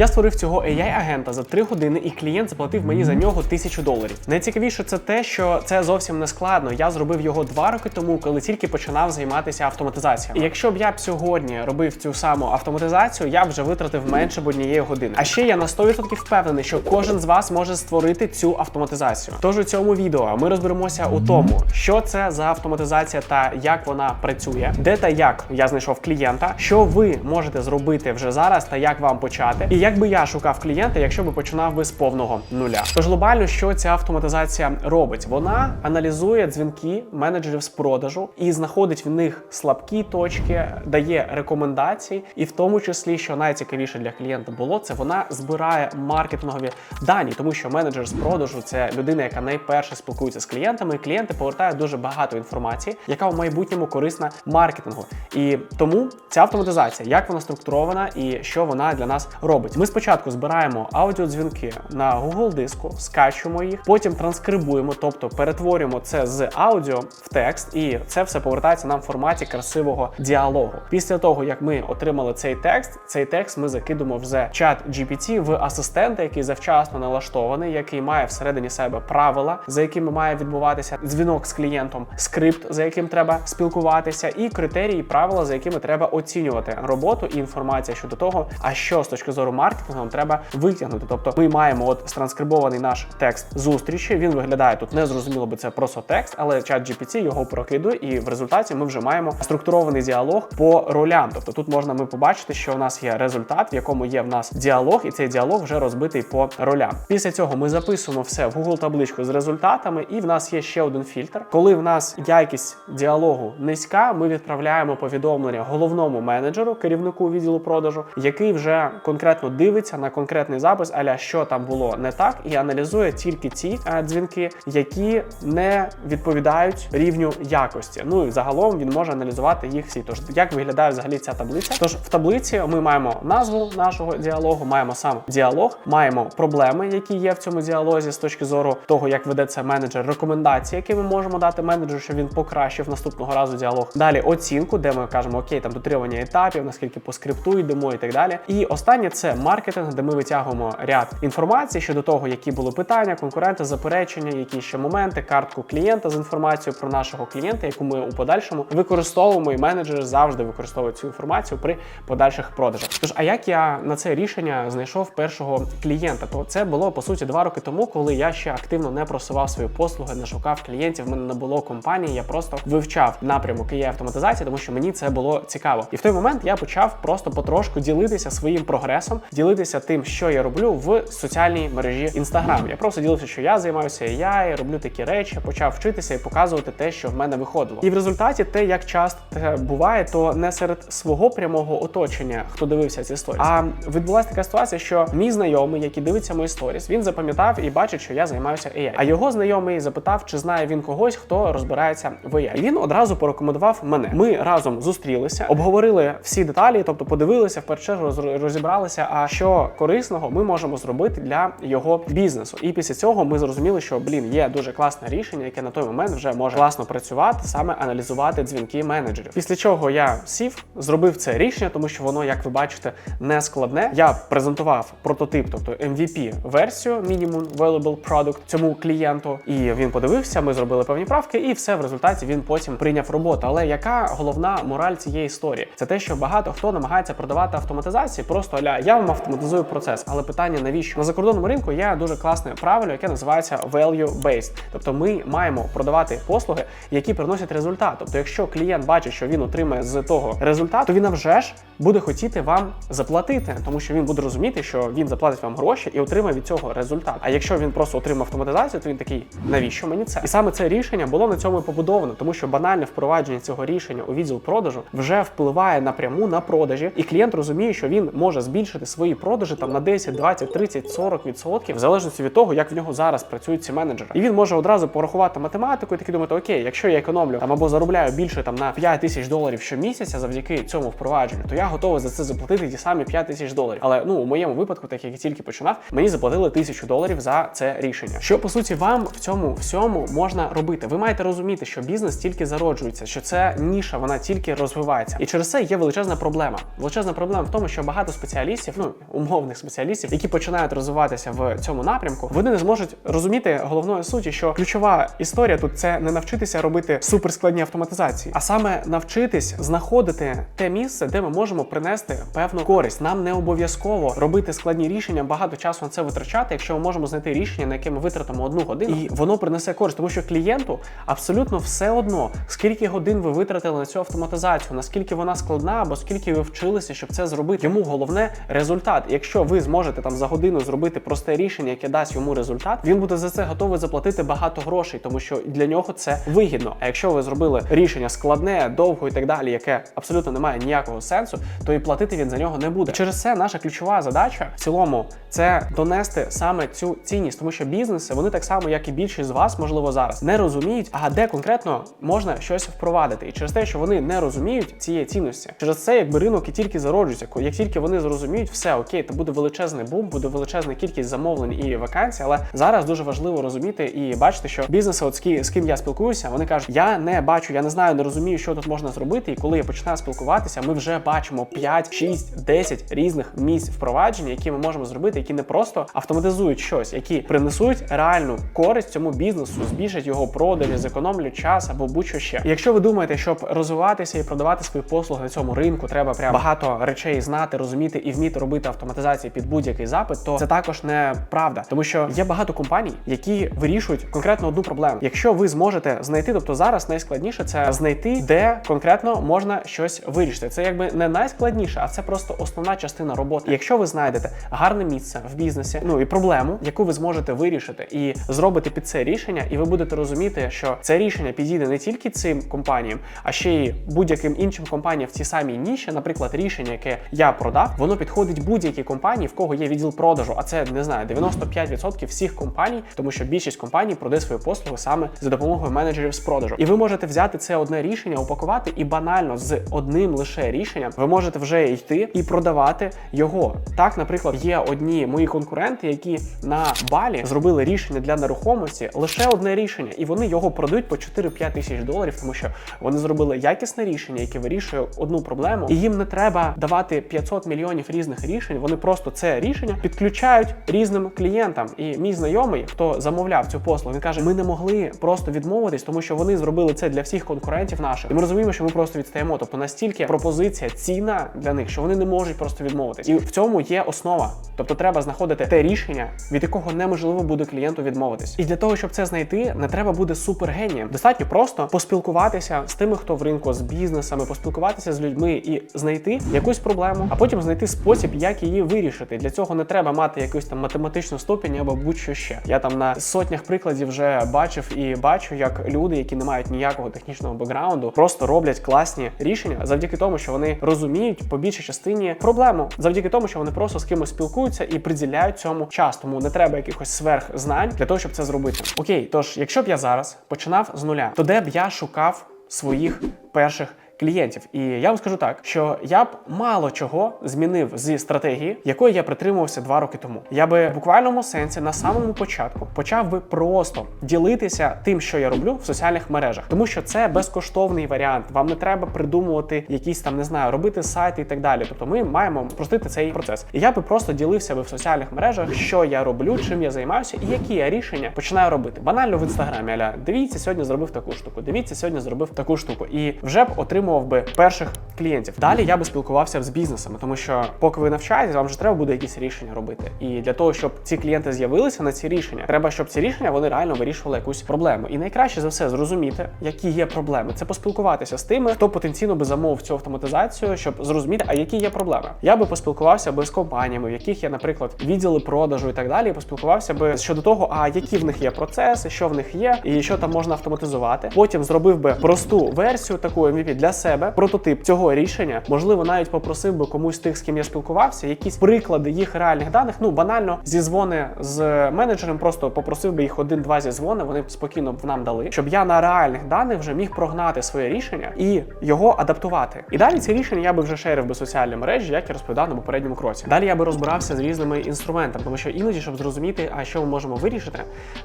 Я створив цього AI-агента за 3 години, і клієнт заплатив мені за нього тисячу доларів. Найцікавіше це те, що це зовсім не складно. Я зробив його два роки тому, коли тільки починав займатися автоматизацією. І якщо б я б сьогодні робив цю саму автоматизацію, я б вже витратив менше б однієї години. А ще я на 100% впевнений, що кожен з вас може створити цю автоматизацію. Тож у цьому відео ми розберемося у тому, що це за автоматизація та як вона працює, де та як я знайшов клієнта, що ви можете зробити вже зараз та як вам почати, і як би я шукав клієнта, якщо би починав би з повного нуля. Тож глобально, що ця автоматизація робить? Вона аналізує дзвінки менеджерів з продажу і знаходить в них слабкі точки, дає рекомендації, і в тому числі, що найцікавіше для клієнта було, це вона збирає маркетингові дані, тому що менеджер з продажу це людина, яка найперше спілкується з клієнтами. і Клієнти повертають дуже багато інформації, яка в майбутньому корисна маркетингу. І тому ця автоматизація, як вона структурована і що вона для нас робить. Ми спочатку збираємо аудіодзвінки на Google диску, скачуємо їх, потім транскрибуємо, тобто перетворюємо це з аудіо в текст, і це все повертається нам в форматі красивого діалогу. Після того, як ми отримали цей текст, цей текст ми закидуємо в чат GPT в асистента, який завчасно налаштований, який має всередині себе правила, за якими має відбуватися дзвінок з клієнтом, скрипт, за яким треба спілкуватися, і критерії, правила, за якими треба оцінювати роботу і інформація щодо того, а що з точки зору маркетингу нам треба витягнути. Тобто ми маємо от странскрибований наш текст зустрічі. Він виглядає тут незрозуміло, бо це просто текст, але чат GPT його прокидує, і в результаті ми вже маємо структурований діалог по ролям. Тобто тут можна ми побачити, що у нас є результат, в якому є в нас діалог, і цей діалог вже розбитий по ролям. Після цього ми записуємо все в Google табличку з результатами, і в нас є ще один фільтр. Коли в нас якість діалогу низька, ми відправляємо повідомлення головному менеджеру, керівнику відділу продажу, який вже конкретно дивиться на конкретний запис, аля що там було не так, і аналізує тільки ті е, дзвінки, які не відповідають рівню якості. Ну і загалом він може аналізувати їх всі. Тож як виглядає взагалі ця таблиця? Тож в таблиці ми маємо назву нашого діалогу, маємо сам діалог, маємо проблеми, які є в цьому діалозі з точки зору того, як ведеться менеджер, рекомендації, які ми можемо дати менеджеру, щоб він покращив наступного разу діалог. Далі оцінку, де ми кажемо, окей, там дотримання етапів, наскільки по скрипту йдемо і так далі. І останнє це маркетинг, де ми витягуємо ряд інформації щодо того, які були питання, конкуренти, заперечення, які ще моменти, картку клієнта з інформацією про нашого клієнта, яку ми у подальшому використовуємо, і менеджери завжди використовують цю інформацію при подальших продажах. Тож, а як я на це рішення знайшов першого клієнта? То це було по суті два роки тому, коли я ще активно не просував свої послуги, не шукав клієнтів. В мене не було компанії. Я просто вивчав напрямок є автоматизації, тому що мені це було цікаво. І в той момент я почав просто потрошку ділитися своїм прогресом, ділитися тим, що я роблю в соціальній мережі Instagram. Я просто ділився, що я займаюся AI, роблю такі речі, почав вчитися і показувати те, що в мене виходило. І в результаті те, як часто буває, то не серед свого прямого оточення, хто дивився ці сторіс. А відбулася така ситуація, що мій знайомий, який дивиться мої сторіс, він запам'ятав і бачить, що я займаюся AI. А його знайомий запитав, чи знає він когось, хто розбирається в AI. І він одразу порекомендував мене. Ми разом зустрілися, обговорили всі деталі, тобто подивилися в першу чергу, роз- розібралися, що корисного ми можемо зробити для його бізнесу. І після цього ми зрозуміли, що блін є дуже класне рішення, яке на той момент вже може класно працювати, саме аналізувати дзвінки менеджерів. Після чого я сів, зробив це рішення, тому що воно, як ви бачите, не складне. Я презентував прототип, тобто MVP версію Minimum Valuable Product цьому клієнту, і він подивився. Ми зробили певні правки, і все в результаті він потім прийняв роботу. Але яка головна мораль цієї історії? Це те, що багато хто намагається продавати автоматизації, просто аля я вам автоматизую процес. Але питання навіщо на закордонному ринку є дуже класне правило, яке називається value based. Тобто ми маємо продавати послуги, які приносять результат. Тобто, якщо клієнт бачить, що він отримає з того результат, то він вже ж буде хотіти вам заплатити, тому що він буде розуміти, що він заплатить вам гроші і отримає від цього результат. А якщо він просто отримав автоматизацію, то він такий, навіщо мені це? І саме це рішення було на цьому і побудовано, тому що банальне впровадження цього рішення у відділ продажу вже впливає напряму на продажі, і клієнт розуміє, що він може збільшити свої продажі там на 10, 20, 30, 40 відсотків, в залежності від того, як в нього зараз працюють ці менеджери. І він може одразу порахувати математику і таки думати, окей, якщо я економлю там або заробляю більше там на 5 тисяч доларів щомісяця завдяки цьому впровадженню, то я готовий за це заплатити ті самі 5 тисяч доларів. Але ну у моєму випадку, так як я тільки починав, мені заплатили тисячу доларів за це рішення. Що по суті вам в цьому всьому можна робити? Ви маєте розуміти, що бізнес тільки зароджується, що це ніша, вона тільки розвивається, і через це є величезна проблема. Величезна проблема в тому, що багато спеціалістів, ну умовних спеціалістів, які починають розвиватися в цьому напрямку, вони не зможуть розуміти головної суті, що ключова історія тут це не навчитися робити суперскладні автоматизації, а саме навчитись знаходити те місце, де ми можемо принести певну користь. Нам не обов'язково робити складні рішення, багато часу на це витрачати, якщо ми можемо знайти рішення, на яке ми витратимо одну годину, і воно принесе користь, тому що клієнту абсолютно все одно, скільки годин ви витратили на цю автоматизацію, наскільки вона складна, або скільки ви вчилися, щоб це зробити. Йому головне результат. Якщо ви зможете там за годину зробити просте рішення, яке дасть йому результат, він буде за це готовий заплатити багато грошей, тому що для нього це вигідно. А якщо ви зробили рішення складне, довго і так далі, яке абсолютно не має ніякого сенсу, то і платити він за нього не буде. Через це наша ключова задача в цілому це донести саме цю цінність, тому що бізнеси вони так само, як і більшість з вас, можливо, зараз не розуміють, а де конкретно можна щось впровадити. І через те, що вони не розуміють цієї цінності, через це якби ринок і тільки зароджується. Як тільки вони зрозуміють, все окей, то буде величезний бум, буде величезна кількість замовлень і вакансій. Але зараз дуже важливо розуміти і бачити, що бізнеси, от з ки- з ким я спілкуюся, вони кажуть, я не бачу, я не знаю, не розумію, що тут можна зробити. І коли я починаю спілкуватися, ми вже бачимо 5, 6, 10 різних місць впровадження, які ми можемо зробити, які не просто автоматизують щось, які принесуть реальну користь цьому бізнесу, збільшать його продажі, зекономлять час або будь-що ще. І Якщо ви думаєте, щоб розвиватися і продавати свої послуги на цьому ринку, треба прям багато речей знати, розуміти і вміти робити автоматизації під будь-який запит, то це також не правда, тому що є багато компаній, які вирішують конкретно одну проблему. Якщо ви зможете знайти, тобто зараз найскладніше це знайти, де конкретно можна щось вирішити. Це якби не найскладніше, а це просто основна частина роботи. Якщо ви знайдете гарне місце в бізнесі, ну і проблему, яку ви зможете вирішити, і зробите під це рішення, і ви будете розуміти, що це рішення підійде не тільки цим компаніям, а ще й будь-яким іншим компаніям в цій самій ніші. Наприклад, рішення, яке я продав, воно підходить будь-якій компанії, в кого є відділ продажу. А це не знаю, 95% всіх компаній, тому що більшість компаній продає свої послуги саме за допомогою менеджерів з продажу. І ви можете взяти це одне рішення, упакувати і банально з одним лише рішенням ви можете вже йти і продавати його. Так, наприклад, є одні мої конкуренти, які на балі зробили рішення для нерухомості лише одне рішення, і вони його продають по 4-5 тисяч доларів, тому що вони зробили якісне рішення, яке вирішує одну проблему, і їм не треба давати 500 мільйонів різних рішень. Вони просто це рішення підключають різним клієнтам. І мій знайомий, хто замовляв цю послугу, він каже: ми не могли просто відмовитись, тому що вони зробили це для всіх конкурентів наших. І ми розуміємо, що ми просто відстаємо. Тобто настільки пропозиція ціна для них, що вони не можуть просто відмовитись. І в цьому є основа. Тобто треба знаходити те рішення, від якого неможливо буде клієнту відмовитись. І для того, щоб це знайти, не треба буде супергенієм. Достатньо просто поспілкуватися з тими, хто в ринку, з бізнесами, поспілкуватися з людьми і знайти якусь проблему, а потім знайти спосіб, як її вирішити. Для цього не треба мати якусь там математичну ступінь або будь-що ще. Я там на сотнях прикладів вже бачив і бачу, як люди, які не мають ніякого технічного бекграунду, просто роблять класні рішення завдяки тому, що вони розуміють по більшій частині проблему, завдяки тому, що вони просто з кимось спілкуються і приділяють цьому час. Тому не треба якихось сверхзнань для того, щоб це зробити. Окей, тож, якщо б я зараз починав з нуля, то де б я шукав своїх перших клієнтів. І я вам скажу так, що я б мало чого змінив зі стратегії, якої я притримувався два роки тому. Я би в буквальному сенсі на самому початку почав би просто ділитися тим, що я роблю в соціальних мережах, тому що це безкоштовний варіант. Вам не треба придумувати якісь там, не знаю, робити сайти і так далі. Тобто, ми маємо спростити цей процес. І я би просто ділився би в соціальних мережах, що я роблю, чим я займаюся, і які я рішення починаю робити. Банально в інстаграмі, аля дивіться, сьогодні зробив таку штуку. Дивіться, сьогодні зробив таку штуку. І вже б отримував би перших клієнтів. Далі я би спілкувався з бізнесами, тому що поки ви навчаєтесь, вам же треба буде якісь рішення робити. І для того, щоб ці клієнти з'явилися на ці рішення, треба, щоб ці рішення вони реально вирішували якусь проблему. І найкраще за все зрозуміти, які є проблеми. Це поспілкуватися з тими, хто потенційно би замовив цю автоматизацію, щоб зрозуміти, а які є проблеми. Я би поспілкувався би з компаніями, в яких є, наприклад, відділи продажу і так далі. І поспілкувався би щодо того, а які в них є процеси, що в них є, і що там можна автоматизувати. Потім зробив би просту версію таку MVP для себе, прототип цього рішення. Можливо, навіть попросив би комусь тих, з ким я спілкувався, якісь приклади їх реальних даних. Ну банально зізвони з менеджером, просто попросив би їх один-два зізвони. Вони б спокійно б нам дали, щоб я на реальних даних вже міг прогнати своє рішення і його адаптувати. І далі ці рішення я би вже шерив би соціальні мережі, як я розповідав на попередньому кроці. Далі я би розбирався з різними інструментами, тому що іноді, щоб зрозуміти, а що ми можемо вирішити,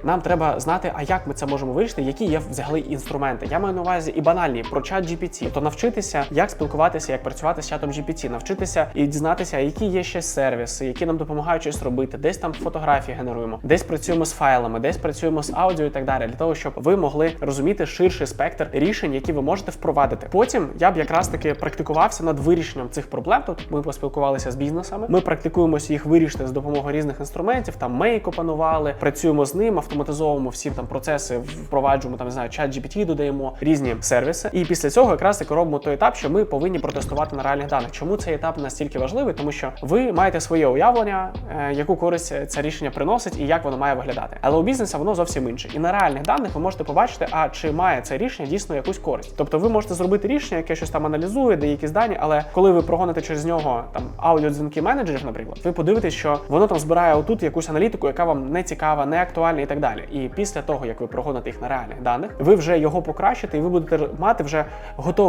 нам треба знати, а як ми це можемо вирішити, які є взагалі інструменти. Я маю на увазі і банальні про чат GPT. Тобто навчитися, як спілкуватися, як працювати з чатом GPT, навчитися і дізнатися, які є ще сервіси, які нам допомагають щось робити. Десь там фотографії генеруємо, десь працюємо з файлами, десь працюємо з аудіо і так далі, для того, щоб ви могли розуміти ширший спектр рішень, які ви можете впровадити. Потім я б якраз таки практикувався над вирішенням цих проблем. Тобто ми поспілкувалися з бізнесами. Ми практикуємося їх вирішити з допомогою різних інструментів. Там мейк опанували, працюємо з ним, автоматизовуємо всі там процеси, впроваджуємо там не знаю, чат GPT, додаємо різні сервіси. І після цього якраз таки робимо той етап, що ми повинні протестувати на реальних даних. Чому цей етап настільки важливий? Тому що ви маєте своє уявлення, е, яку користь це рішення приносить і як воно має виглядати. Але у бізнеса воно зовсім інше. І на реальних даних ви можете побачити, а чи має це рішення дійсно якусь користь. Тобто ви можете зробити рішення, яке щось там аналізує, де якісь дані, але коли ви прогоните через нього там аудіодзвінки менеджерів, наприклад, ви подивитесь, що воно там збирає отут якусь аналітику, яка вам не цікава, не актуальна і так далі. І після того, як ви прогоните їх на реальних даних, ви вже його покращите, і ви будете мати вже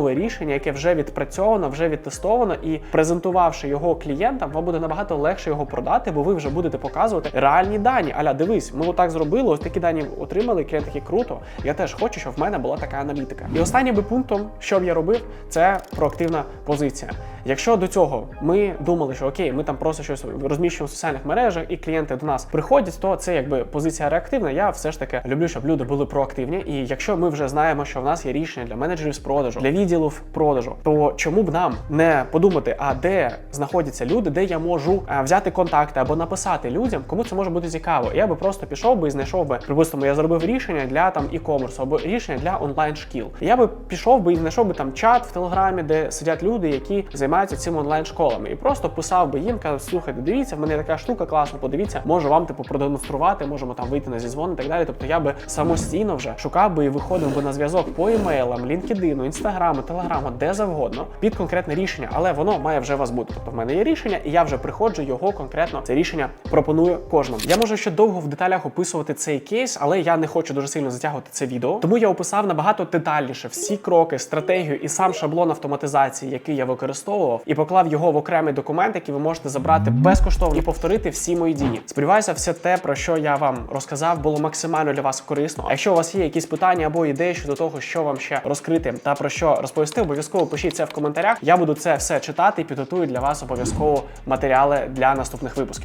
готове рішення, яке вже відпрацьовано, вже відтестовано, і презентувавши його клієнтам, вам буде набагато легше його продати, бо ви вже будете показувати реальні дані. Аля, дивись, ми отак зробили, ось такі дані отримали. Клієнт такий круто. Я теж хочу, щоб в мене була така аналітика. І останнім би пунктом, що б я робив, це проактивна позиція. Якщо до цього ми думали, що окей, ми там просто щось розміщуємо в соціальних мережах, і клієнти до нас приходять, то це якби позиція реактивна. Я все ж таки люблю, щоб люди були проактивні. І якщо ми вже знаємо, що в нас є рішення для менеджерів з продажу, для відділів продажу, то чому б нам не подумати, а де знаходяться люди, де я можу е, взяти контакти або написати людям, кому це може бути цікаво. Я би просто пішов би і знайшов би, припустимо, я зробив рішення для там e-commerce або рішення для онлайн шкіл. Я би пішов би і знайшов би там чат в телеграмі, де сидять люди, які займаються цими онлайн школами, і просто писав би їм, казав, слухайте, дивіться, в мене така штука класна, подивіться, можу вам типу продемонструвати, можемо там вийти на зізвон і так далі. Тобто я би самостійно вже шукав би і виходив би на зв'язок по імейлам, LinkedIn, інстаграму, телеграму, де завгодно під конкретне рішення, але воно має вже вас бути. Тобто в мене є рішення, і я вже приходжу його конкретно. Це рішення пропоную кожному. Я можу ще довго в деталях описувати цей кейс, але я не хочу дуже сильно затягувати це відео. Тому я описав набагато детальніше всі кроки, стратегію і сам шаблон автоматизації, який я використовував, і поклав його в окремий документ, який ви можете забрати безкоштовно і повторити всі мої дії. Сподіваюся, все те, про що я вам розказав, було максимально для вас корисно. А якщо у вас є якісь питання або ідеї щодо того, що вам ще розкрити та про що розповісти, обов'язково пишіть це в коментарях. Я буду це все читати і підготую для вас обов'язково матеріали для наступних випусків.